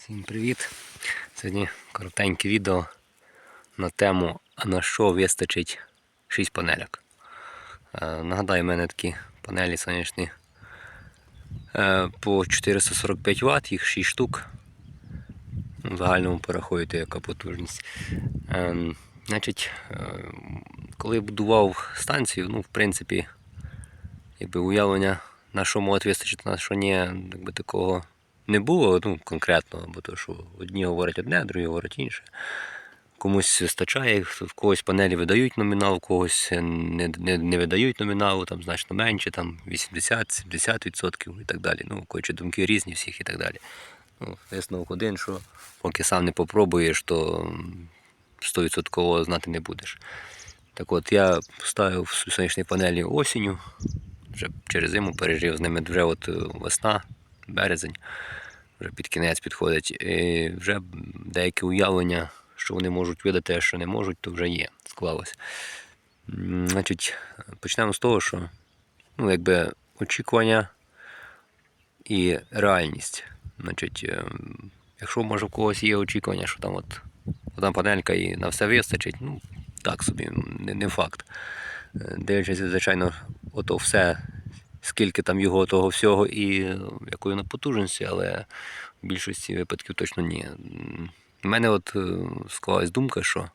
Всім привіт! Сьогодні коротеньке відео на тему, на що вистачить 6 панельок. Е, Нагадаю, в мене такі панелі сонячні е, по 445 Вт, їх 6 штук. В загальному порахуєте, яка потужність. Е, Значить, коли будував станцію, ну, в принципі, якби уявлення, на що може вистачити, на що ні, якби такого не було ну, конкретно, бо то, що одні говорять одне, другі говорять інше. Комусь вистачає, в когось панелі видають номінал, в когось не, не, не видають номіналу, там значно менше, там 80-70% і так далі. Ну, коротше, думки різні всіх і так далі. Ну, висновок один, що поки сам не попробуєш, то м, 100% знати не будеш. Так от я поставив сонячні панелі осінню, вже через зиму пережив з ними вже от весна, березень, вже під кінець підходить. І вже деякі уявлення, що вони можуть видати, а що не можуть, то вже є, склалось. Значить, почнемо з того, що ну, якби очікування і реальність. Значить, е, якщо може в когось є очікування, що там от одна панелька і на все вистачить, ну так собі, не, не факт. Е, Дивлячись, звичайно, ото все, скільки там його того всього і е, якої на потужності, але в більшості випадків точно ні. У мене от е, склалась думка, що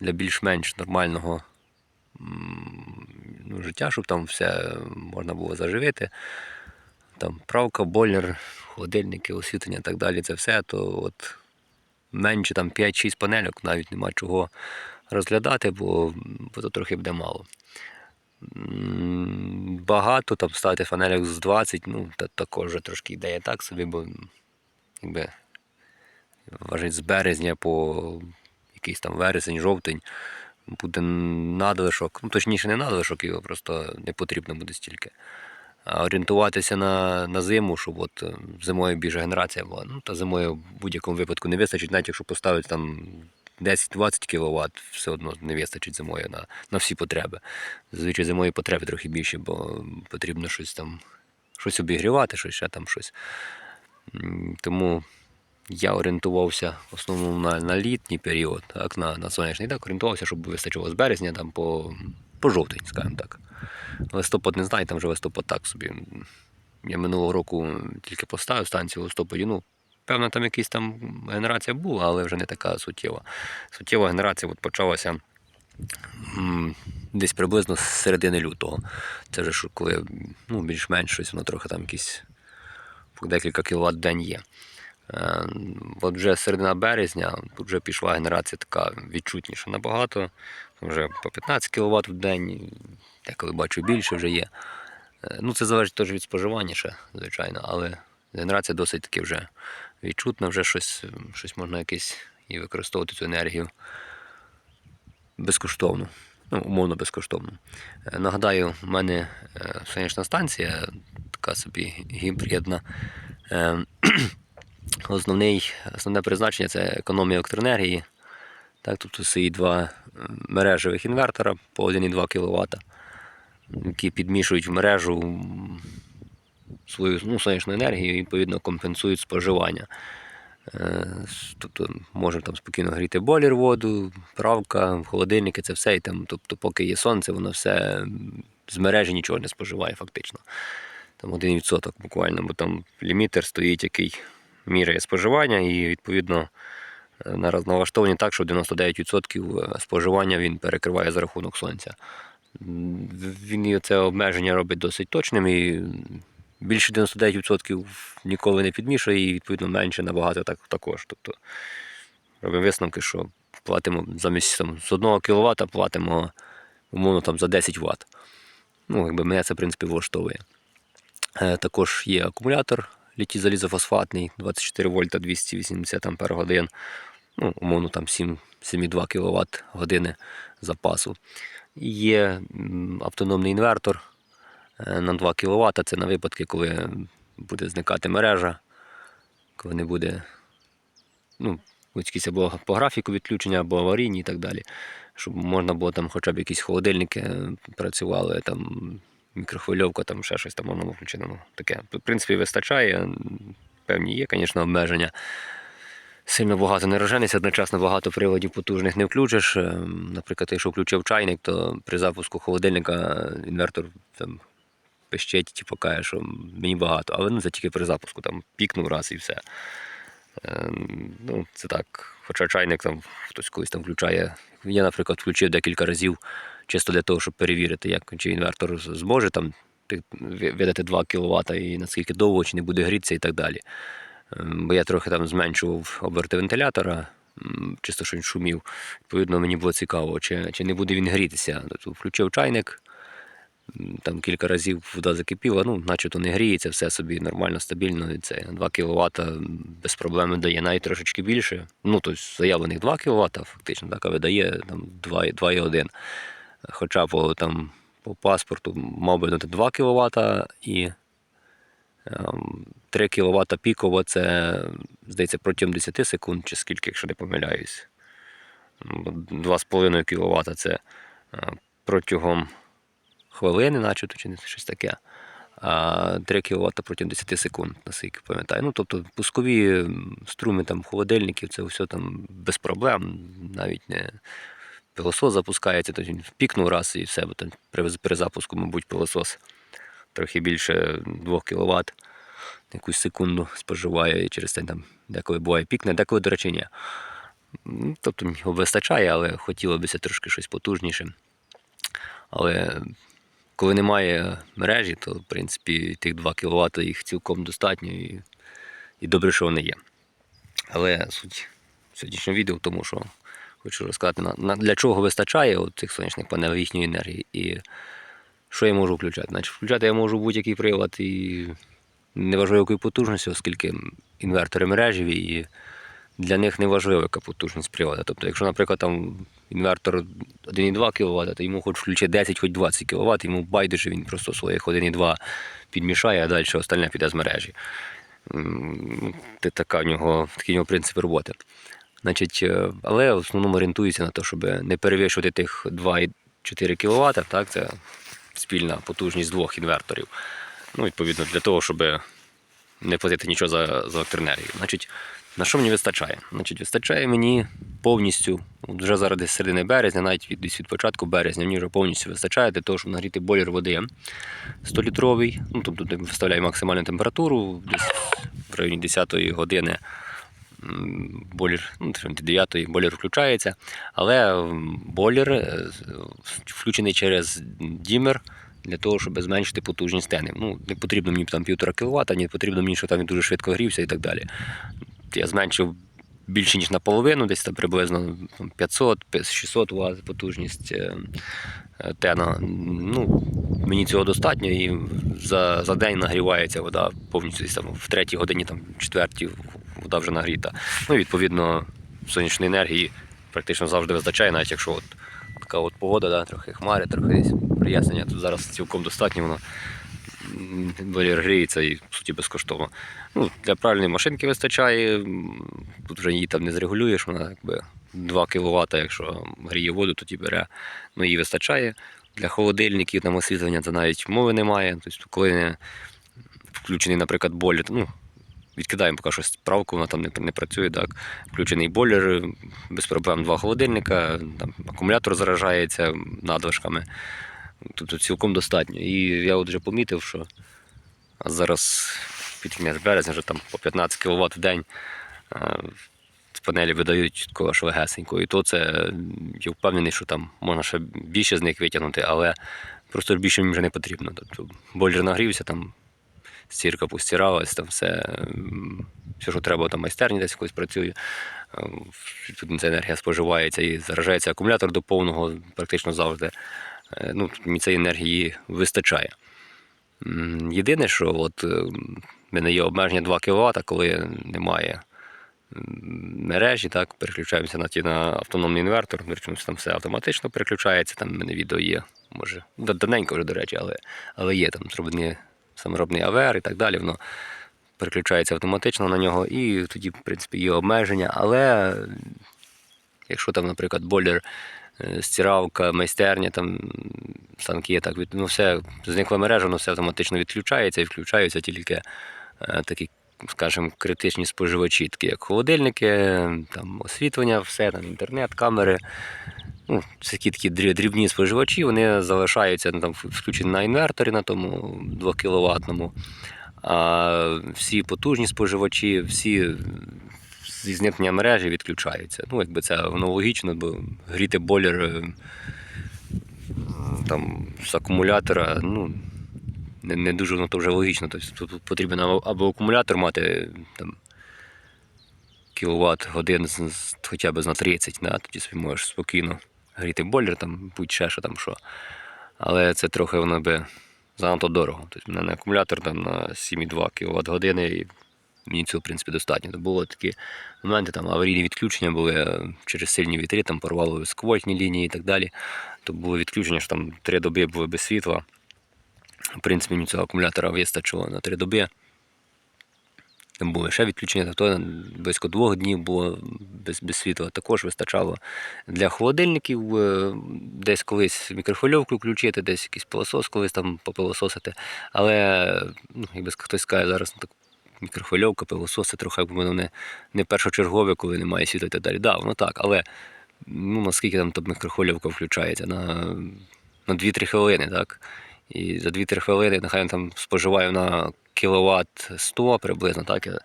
для більш-менш нормального ну, життя, щоб там все можна було заживити, там правка, бойлер, холодильники, освітлення і так далі, це все, то от менше там 5-6 панельок навіть нема чого розглядати, бо, бо то трохи буде мало. Багато там ставити фанелек з 20, ну та, також вже трошки ідея так собі, бо якби вважать з березня по якийсь там вересень, жовтень буде надлишок. Ну, точніше, не надлишок, його просто не потрібно буде стільки. А орієнтуватися на, на зиму, щоб от е, зимою більша генерація була. Ну, та зимою в будь-якому випадку не вистачить, навіть якщо поставити там 10-20 кВт, все одно не вистачить зимою на, на всі потреби. Зазвичай зимою потреби трохи більше, бо потрібно щось там щось обігрівати, щось ще там щось. Тому я орієнтувався в основному на, на літній період, так, на, на сонячний, так, орієнтувався, щоб вистачило з березня там, по, по жовтень, скажімо так. Листопад не знаю, там вже листопад так собі. Я минулого року тільки поставив станцію листопаді. Ну, певно, там якась там генерація була, але вже не така суттєва. Суттєва генерація от почалася десь приблизно з середини лютого. Це вже коли ну, більш-менш щось, воно трохи там якісь декілька кіловат в день є. Е, От вже середина березня тут вже пішла генерація така відчутніша набагато. Вже по 15 кВт в день, деколи бачу більше вже є. Е, Ну, це залежить теж від споживання ще, звичайно, але генерація досить таки вже відчутна, вже щось, щось можна якесь і використовувати цю енергію безкоштовно. Ну, умовно безкоштовно. Е, Нагадаю, в мене е, сонячна станція, така собі гібридна. Е, Основний, основне призначення це економія електроенергії. Так, тут стоїть два е, мережевих інвертора по 1,2 кВт, які підмішують в мережу свою ну, сонячну енергію і відповідно компенсують споживання. Е, Тобто може там спокійно гріти бойлер воду, правка, холодильники, це все. І там, тобто, поки є сонце, воно все з мережі нічого не споживає фактично. Там 1% буквально, бо там лімітер стоїть, який міряє споживання, і відповідно е, налаштовані так, що 99% споживання він перекриває за рахунок сонця. Він це обмеження робить досить точним і більше 99% ніколи не підмішує, і відповідно менше набагато так, також. Тобто робимо висновки, що платимо замість там, з 1 кВт платимо умовно там, за 10 Вт. Ну, якби мене це в принципі влаштовує. Е, Також є акумулятор літій залізофосфатний 24 вольта 280 ампер годин. Ну, умовно там 7 7,2 кВт години запасу. Є автономний інвертор на 2 кВт. Це на випадки, коли буде зникати мережа, коли не буде ну, якісь або по графіку відключення, або аварійні і так далі. Щоб можна було там хоча б якісь холодильники е, працювали, там мікрохвильовка, там ще щось там воно включено. Таке. В принципі, вистачає. Певні є, звісно, обмеження. сильно багато не розженеться, одночасно багато приладів потужних не включиш. Е, Наприклад, якщо включив чайник, то при запуску холодильника інвертор там пищить, типу каже, що мені багато, але ну, це тільки при запуску, там пікнув раз і все. Е, Ну, це так. Хоча чайник там хтось колись там включає. Я, наприклад, включив декілька разів чисто для того, щоб перевірити, як чи інвертор зможе там видати 2 кВт і наскільки довго, чи не буде грітися і так далі. Ем, Бо я трохи там зменшував оберти вентилятора, чисто що він шумів. Відповідно, мені було цікаво, чи, чи не буде він грітися. Тобто включив чайник, там кілька разів вода закипіла, ну, начебто не гріється, все собі нормально, стабільно. І це 2 кВт без проблем дає, навіть трошечки більше. Ну, тобто заявлених 2 кВт, фактично, так, а видає там 2, 2,1. Хоча по, там, по паспорту мав би дати 2 кВт і ем, 3 кВт піково це, здається, протягом 10 секунд, чи скільки, якщо не помиляюсь. 2,5 кВт це е, протягом хвилини, начебто, чи щось таке. А 3 кВт протягом 10 секунд, наскільки пам'ятаю. Ну, тобто пускові струми там, холодильників, це все там без проблем, навіть не пилосос запускається, то він пікнув раз і все, бо там при запуску, мабуть, пилосос трохи більше 2 кВт якусь секунду споживає і через це там деколи буває пікне, деколи, до речі, ні. Ну, Тобто його вистачає, але хотілося б трошки щось потужніше. Але коли немає мережі, то в принципі тих 2 кВт їх цілком достатньо і, і добре, що вони є. Але суть сьогоднішнього відео в тому, що хочу розказати, на, для чого вистачає цих сонячних панелей їхньої енергії і що я можу включати. Значить, включати я можу будь-який прилад і неважливо якої потужності, оскільки інвертори мережеві і для них не важлива яка потужність приводу. Тобто, якщо, наприклад, там інвертор 1,2 кВт, то йому хоч включити 10, хоч 20 кВт, йому байдуже він просто своїх 1,2 підмішає, а далі остальне піде з мережі. Це така в нього, такі в нього принципи роботи. Значить, е, але в основному орієнтується на те, щоб не перевищувати тих 2,4 кВт, так, це спільна потужність двох інверторів. Ну, відповідно, для того, щоб не платити нічого за, за електроенергію. Значить, на що мені вистачає? Значить, вистачає мені повністю, вже зараз десь середини березня, навіть від, від початку березня, мені вже повністю вистачає для того, щоб нагріти бойлер води 100-літровий. Ну, тобто виставляю максимальну температуру, десь в районі 10-ї години м, бойлер, ну, 9 бойлер включається, але м, бойлер е, включений через дімер для того, щоб зменшити потужність тени. Ну, не потрібно мені там півтора кВт, не потрібно мені, щоб там він дуже швидко грівся і так далі. Я зменшив більше, ніж наполовину, десь там приблизно 500 600 Вт потужність е, е, тена. Ну, мені цього достатньо і за, за день нагрівається вода повністю десь там в третій годині, там, в четвертій вода вже нагріта. Ну, відповідно, сонячної енергії практично завжди вистачає, навіть якщо от така от погода, да, трохи хмари, трохи десь прояснення, тут зараз цілком достатньо воно м, бойлер гріється і по суті безкоштовно. Ну, для правильної машинки вистачає. Тут вже її там не зрегулюєш, вона якби 2 кВт, якщо гріє воду, тоді бере. Ну, її вистачає. Для холодильників там освітлення це навіть мови немає. Тобто, коли не включений, наприклад, бойлер, ну, відкидаємо поки що справку, вона там не, не працює. Так. Включений бойлер, без проблем два холодильника, там, акумулятор заражається надлишками. Тобто цілком достатньо. І я от вже помітив, що зараз під кінець березня вже там по 15 кВт в день з панелі видають такого аж. І то це я впевнений, що там можна ще більше з них витягнути, але просто більше мені вже не потрібно. Тобто бойлер нагрівся, там стірка постиралась, там все, все, що треба, там майстерні десь якось працює. Відповідно, ця енергія споживається і заражається акумулятор до повного практично завжди. Е, Ну, мені цієї енергії вистачає. Єдине, що от, е, в мене є обмеження 2 кВт, коли немає мережі, так, переключаємося на, ті, на автономний інвертор, причому там все автоматично переключається, там в мене відео є, може, давненько вже, до речі, але, але є там зроблений саморобний АВР і так далі, воно переключається автоматично на нього, і тоді, в принципі, є обмеження, але якщо там, наприклад, бойлер, стиралка, майстерня, там станки, так, ну все, зникла мережа, воно все автоматично відключається і включаються тільки е, такі скажімо, критичні споживачі, такі як холодильники, там освітлення, все, там, інтернет, камери. Ну, такі такі дрібні споживачі, вони залишаються ну, там, включені на інверторі на тому 2 кВт. А всі потужні споживачі, всі зі зникнення мережі відключаються. Ну, якби це воно логічно, бо гріти бойлер е, там, з акумулятора, ну, не, не дуже воно то вже логічно. Тобто тут потрібен або, акумулятор мати там, кіловат годин хоча б на 30, да, тоді собі можеш спокійно гріти бойлер, там, будь-ще що там що. Але це трохи воно би занадто дорого. Тобто в мене акумулятор там на 7,2 кВт години мені цього в принципі достатньо. То було такі моменти, там аварійні відключення були е, через сильні вітри, там порвало високовольтні лінії і так далі. То було відключення, що там три доби були без світла. В принципі, мені цього акумулятора вистачило на три доби. Там були ще відключення, то близько двох днів було без, без світла. Також вистачало для холодильників, е, десь колись мікрохвильовку включити, десь якийсь пилосос колись там попилососити. Але, ну, якби хтось скаже, зараз так, мікрохвильовка, пилососи трохи якби воно не, не першочергове, коли немає світла і так далі. Да, воно так, але ну, наскільки там та мікрохвильовка включається? На, на 2-3 хвилини, так? І за 2-3 хвилини нехай він там споживає на кіловат 100 приблизно, так я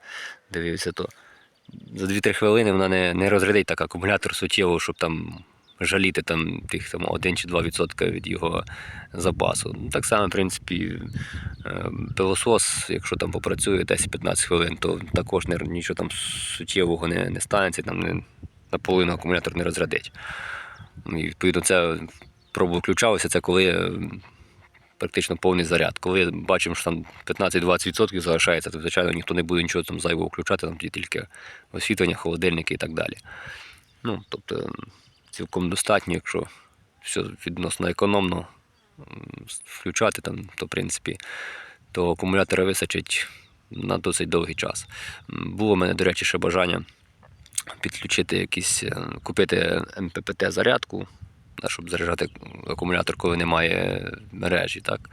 дивився, то за 2-3 хвилини вона не, не розрядить так акумулятор суттєво, щоб там жаліти там тих там 1 чи 2% від його запасу. Так само, в принципі, е, пилосос, якщо там попрацює 10-15 хвилин, то також нічого там суттєвого не, не станеться, там не, наполовину акумулятор не розрядить. І відповідно це пробу включалося, це коли е, практично повний заряд. Коли бачимо, що там 15-20% залишається, то звичайно ніхто не буде нічого там зайвого включати, там тільки освітлення, холодильники і так далі. Ну, тобто цілком достатньо, якщо все відносно економно включати, там, то в принципі то акумулятора висачить на досить довгий час. Було в мене, до речі, ще бажання підключити якісь, е, купити МППТ зарядку, щоб заряджати акумулятор, коли немає мережі. Так?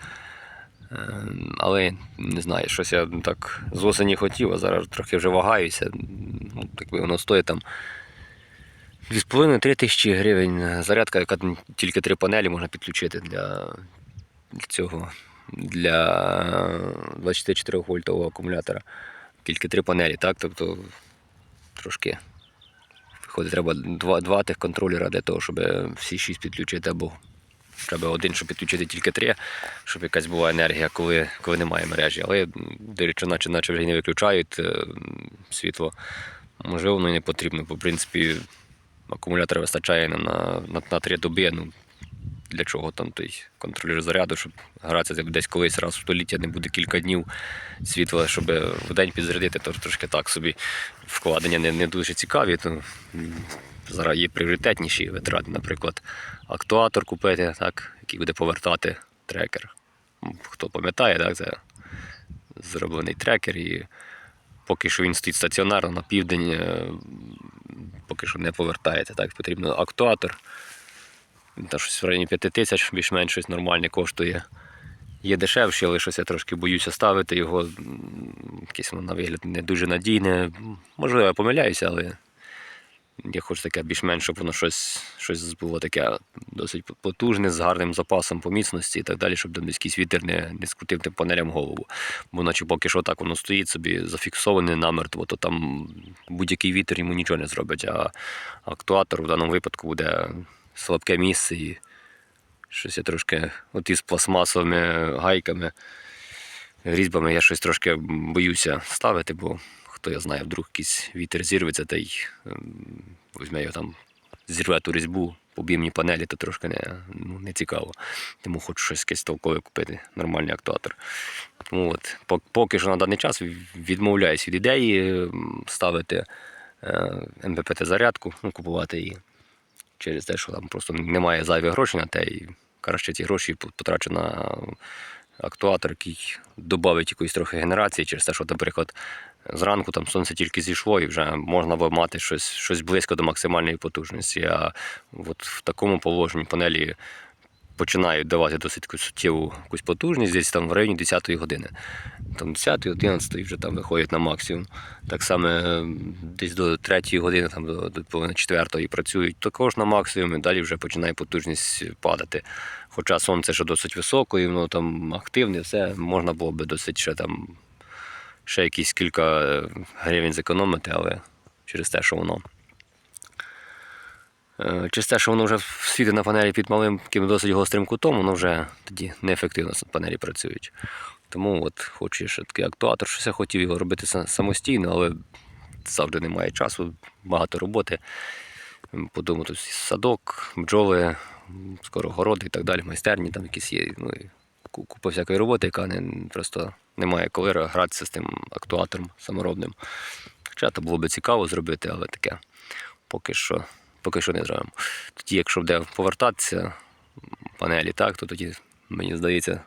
Е, Але не знаю, щось я так з осені хотів, а зараз трохи вже вагаюся. Ну, якби воно стоїть там 2,5-3 тисячі гривень зарядка, яка тільки три панелі можна підключити для, цього для 24 вольтового акумулятора. Тільки три панелі, так? Тобто трошки виходить, треба два, два тих контролера для того, щоб всі шість підключити, або треба один, щоб підключити тільки три, щоб якась була енергія, коли, коли немає мережі. Але м, дивлячись, наче, наче вже не виключають е, світло. Можливо, воно і не потрібно, бо в принципі акумулятора вистачає на, на, на, три доби. Ну, для чого там той контролер заряду, щоб гратися десь колись раз в століття не буде кілька днів світла, щоб в день підзарядити, то трошки так собі вкладення не, не дуже цікаві. То зараз є пріоритетніші витрати, наприклад, актуатор купити, так, який буде повертати трекер. Хто пам'ятає, так, це зроблений трекер і поки що він стоїть стаціонарно на південь, е, поки що не повертається. Так, потрібен актуатор. Та щось в районі 5 тисяч, більш-менш щось нормальне коштує. Є дешевші, але щось я трошки боюся ставити його. Якесь воно на вигляд не дуже надійне. Можливо, я помиляюся, але я хочу таке більш-менш, щоб воно щось, щось було таке досить потужне, з гарним запасом по міцності і так далі, щоб там якийсь вітер не, не скрутив тим панелям голову. Бо наче поки що так воно стоїть собі зафіксоване намертво, то там будь-який вітер йому нічого не зробить. А актуатор в даному випадку буде слабке місце і щось я трошки от із пластмасовими гайками, різьбами я щось трошки боюся ставити, бо хто я знає, вдруг якийсь вітер зірветься та й ем, візьме його там, зірве ту різьбу по об'ємній панелі, то трошки не, ну, не цікаво. Тому хочу щось якесь толкове купити, нормальний актуатор. От, поки що на даний час відмовляюсь від ідеї ем, ставити МППТ-зарядку, ну, купувати її через те, що там просто немає зайвих грошей на те, і краще ці гроші потрачу на актуатор, який додавить якоїсь трохи генерації, через те, що, наприклад, зранку там сонце тільки зійшло, і вже можна було мати щось, щось близько до максимальної потужності. А от в такому положенні панелі починають давати досить суттєву якусь потужність, десь там в районі 10-ї години. Там 10 11 вже там виходять на максимум. Так само е, десь до 3-ї години, там до, до половини 4 працюють також на максимум, і далі вже починає потужність падати. Хоча сонце ще досить високо, і воно там активне, все можна було би досить ще там ще якісь кілька е, гривень зекономити, але через те, що воно. Е, Через те, що воно вже світить на панелі під малим досить гострим кутом, воно вже тоді неефективно с- панелі працюють. Тому от хочу ще такий актуатор, щось я хотів його робити самостійно, але завжди немає часу, багато роботи. М, Подумав, садок, бджоли, скоро городи і так далі, майстерні там якісь є. Ну, купа всякої роботи, яка не, просто немає коли гратися з тим актуатором саморобним. Хоча то було б цікаво зробити, але таке поки що, поки що не зробимо. Тоді, якщо буде повертатися панелі, так, то тоді, мені здається,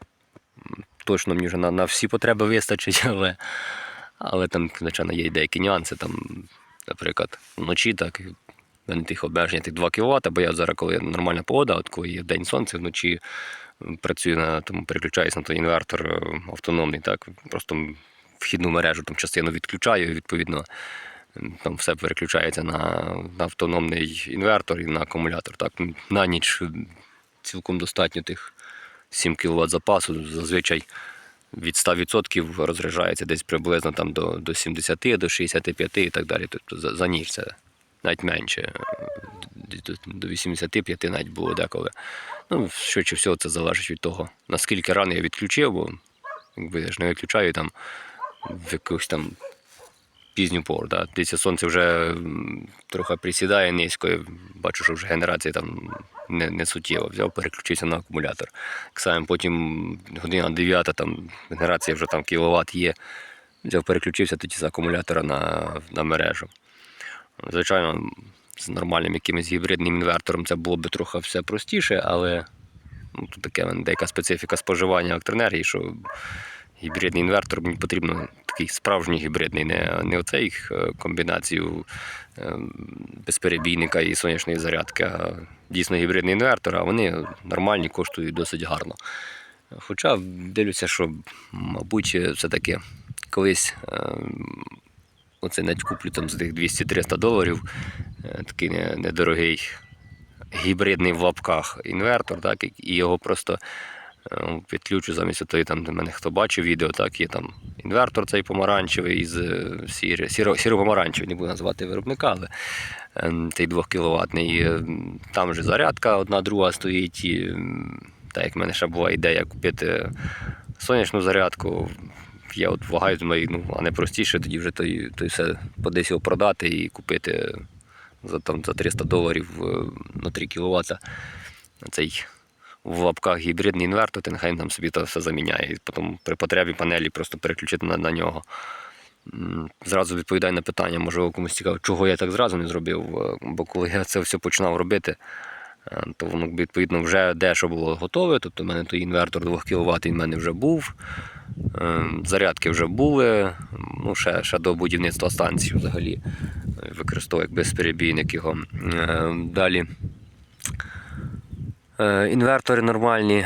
точно мені вже на, на всі потреби вистачить, але, але там, звичайно, є деякі нюанси. Там, наприклад, вночі так. мене тих обмежень тих 2 кВт, бо я зараз, коли нормальна погода, от коли є день сонце, вночі працюю на тому, переключаюсь на той інвертор е, автономний, так, просто вхідну мережу там частину відключаю, відповідно там все переключається на, на автономний інвертор і на акумулятор. Так, на ніч е, цілком достатньо тих 7 кВт запасу. Зазвичай від 100% розряджається десь приблизно там до, до 70, до 65 і так далі. Тобто за, за ніч це навіть менше. До, до 85 навіть було деколи. Ну, швидше всього, це залежить від того, наскільки рано я відключив, бо якби я ж не виключаю там в якусь там пізню пору. Да. Дивіться, сонце вже трохи присідає низько, і бачу, що вже генерація там не, не суттєва. Взяв, переключився на акумулятор. Так само потім година 9, там генерація вже там кіловат є. Взяв, переключився тоді з акумулятора на, на мережу. Звичайно, з нормальним якимось гібридним інвертором це було б трохи все простіше, але ну, тут таке деяка специфіка споживання електроенергії, що гібридний інвертор мені потрібно такий справжній гібридний, не, не оцей е, комбінацію е, безперебійника і сонячної зарядки, а дійсно гібридний інвертор, а вони нормальні, коштують досить гарно. Хоча дивлюся, що, мабуть, все-таки колись е, оце навіть куплю там за тих 200-300 доларів, е, такий недорогий гібридний в лапках інвертор, так, і- його просто е, підключу замість того, там, де мене хто бачив відео, так, є там інвертор цей помаранчевий із е, сіро, сіро, сіро-помаранчевий, не буду називати виробника, але цей 2 кіловатний. Там же зарядка одна друга стоїть. І, так як в мене ще була ідея купити сонячну зарядку, я от вагаю, думаю, ну, а не простіше тоді вже той, той все десь його продати і купити за, там, за 300 доларів е, на 3 кВт цей в лапках гібридний інвертор, ти нехай там собі то все заміняє. І потім при потребі панелі просто переключити на, на нього. Зразу відповідаю на питання, можливо, комусь цікаво, чого я так зразу не зробив. Е, Бо коли я це все починав робити, то воно відповідно вже дещо було готове. Тобто в мене той інвертор 2 кВт в мене вже був. Е, Зарядки вже були. Ну, ще, ще до будівництва станції взагалі Використовую використовував як безперебійник його. Е, Далі. Е, Інвертори нормальні.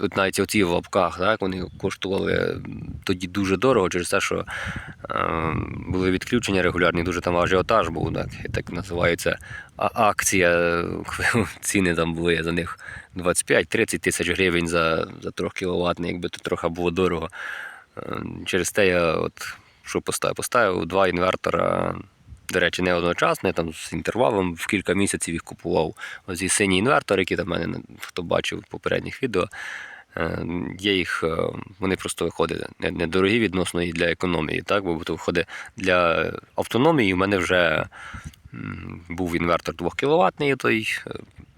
Е, От навіть оці в лапках, так, вони коштували тоді дуже дорого через те, що е, були відключення регулярні, дуже там ажіотаж був, так, і так називається акція. Ціни там були за них 25-30 тисяч гривень за, за 3 кВт, якби то трохи було дорого. Е, Через те я от, що поставив? Поставив два інвертора. До речі, не одночасно, там з інтервалом в кілька місяців їх купував. Оці сині інвертори, які там мене хто бачив в попередніх відео. Е, Є їх, е, вони просто виходять не- недорогі відносно і для економії, так? бо то виходить для автономії. У мене вже був інвертор 2 кВт, той е,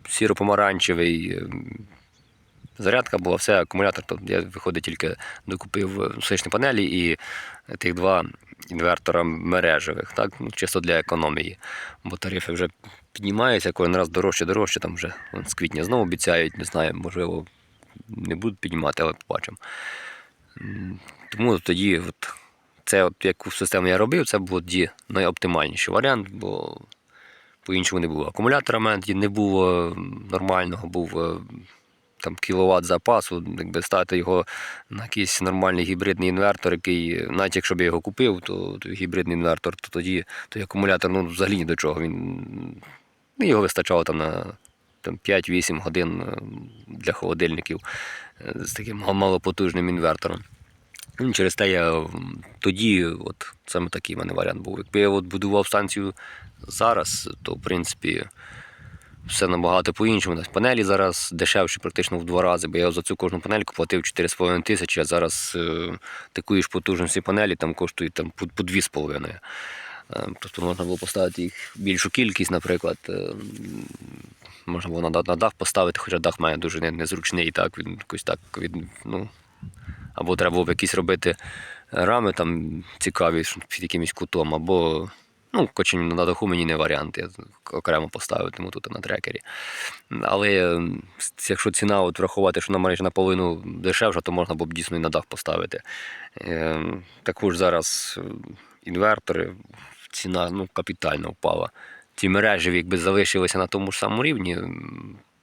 сіро-помаранчевий. Зарядка була, все, акумулятор, то я виходить тільки докупив сонячні панелі і тих два інвертора мережевих, так? ну, чисто для економії. Бо тарифи вже піднімаються, кожен раз дорожче, дорожче, там вже з квітня знову обіцяють, не знаю, можливо, не будуть піднімати, але побачимо. Тому тоді, от, це от, яку систему я робив, це був найоптимальніший варіант, бо по-іншому не було. Акумулятора мене не було нормального, був е, там кіловат запасу, якби ставити його на якийсь нормальний гібридний інвертор, який, навіть якщо б я його купив, то, то гібридний інвертор, то тоді той акумулятор ну, взагалі ні до чого. Він, ну, його вистачало там на там, 5-8 годин е, для холодильників е, з таким малопотужним інвертором. Ну, Через те я тоді, от саме такий в мене варіант був. Якби я от будував станцію зараз, то в принципі все набагато по-іншому. Панелі зараз дешевші практично в два рази, бо я за цю кожну панельку платив 4,5 тисячі, а зараз е, такої ж потужності панелі там коштують там, по, по 2,5. Е, Тобто можна було поставити їх більшу кількість, наприклад. е, Можна було на, на дах поставити, хоча дах має дуже незручний, так він якось так від, ну, або треба було якісь робити рами там цікаві під якимось кутом, або ну, кочень на даху мені не варіант, я окремо поставив, тому тут на трекері. Але якщо ціна от врахувати, що на майже наполовину дешевша, то можна було б дійсно і на дах поставити. Е, Також зараз інвертори, ціна ну, капітально впала. Ті мережі, якби залишилися на тому ж самому рівні,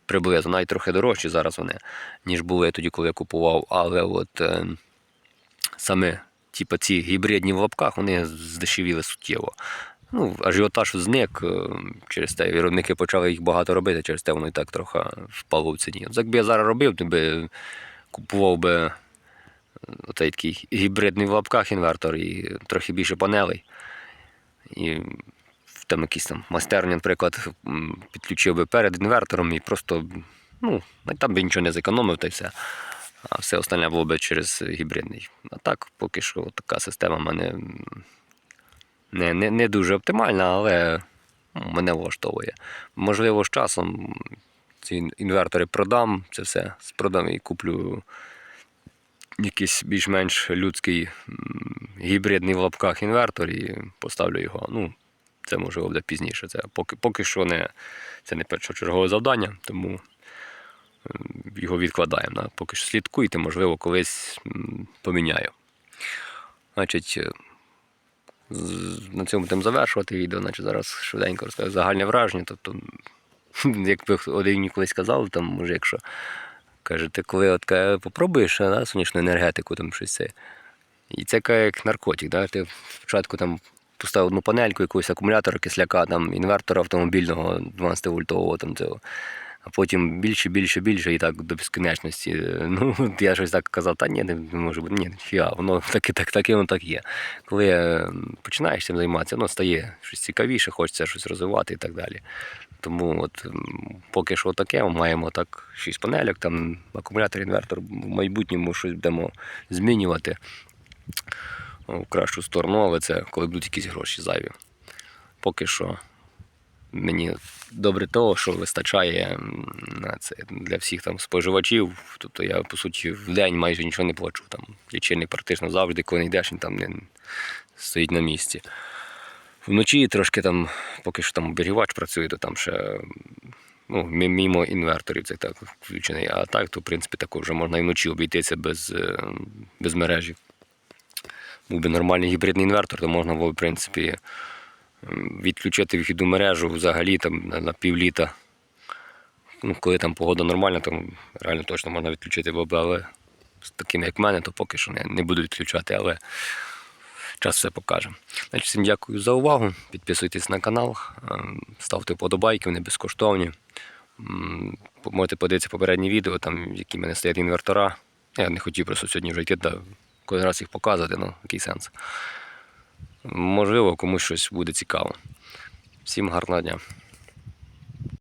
приблизно, навіть трохи дорожчі зараз вони, ніж були тоді, коли я купував. Але от е, саме типу, ці гібридні в лапках вони здешевіли суттєво. Ну, ажіотаж зник е, через те, виробники почали їх багато робити, через те воно і так трохи впало в ціні. От Якби я зараз робив, то би купував би е, отей такий гібридний в лапках інвертор і трохи більше панелей. І там якийсь там майстерня, наприклад, підключив би перед інвертором і просто, ну, там би нічого не зекономив та й все. А все остальне було би через гібридний. А так, поки що така система в мене не, не, не дуже оптимальна, але мене влаштовує. Можливо, з часом ці інвертори продам, це все продам і куплю якийсь більш-менш людський гібридний в лапках інвертор і поставлю його. Ну, це можливо буде пізніше. Це поки, поки що не, це не першочергове завдання, тому його відкладаємо. Да? Поки що слідкуйте, можливо, колись поміняю. Значить, на цьому будемо завершувати відео. Значить, зараз швиденько розкажу загальне враження. Тобто, як ви один колись казали, там, може, якщо каже, ти коли от, попробуєш да, сонячну енергетику, там щось це. І це як наркотик. Да? Ти спочатку там поставив одну панельку, якогось акумулятора, кисляка, там, інвертора автомобільного 12 вольтового там цього. А потім більше, більше, більше і так до безконечності. Ну, я щось так казав, та ні, не може бути, ні, фіга, воно так і так, так і воно так є. Коли е, починаєш цим займатися, воно стає щось цікавіше, хочеться щось розвивати і так далі. Тому от поки що таке, ми маємо так 6 панельок, там акумулятор, інвертор, в майбутньому щось будемо змінювати в кращу сторону, але це коли будуть якісь гроші зайві. Поки що мені добре того, що вистачає на це для всіх там споживачів. Тобто я, по суті, в день майже нічого не плачу. Там лічильник практично завжди, коли не йдеш, він там не стоїть на місці. Вночі трошки там, поки що там оберігувач працює, то там ще ну, мімо інверторів це так включений. А так, то в принципі також вже можна і вночі обійтися без, е, без мережі. Був би нормальний гібридний інвертор, то можна було, в принципі, відключити вихідну мережу взагалі там, на, півліта. Ну, коли там погода нормальна, то реально точно можна відключити баби, але з такими, як мене, то поки що не, не буду відключати, але час все покаже. Значить, всім дякую за увагу. Підписуйтесь на канал, ем, ставте вподобайки, вони безкоштовні. Можете подивитися попередні відео, там, які в мене стоять інвертора. Я не хотів просто сьогодні вже йти та кожен раз їх показувати, ну, який сенс. Можливо, комусь щось буде цікаво. Всім гарного дня.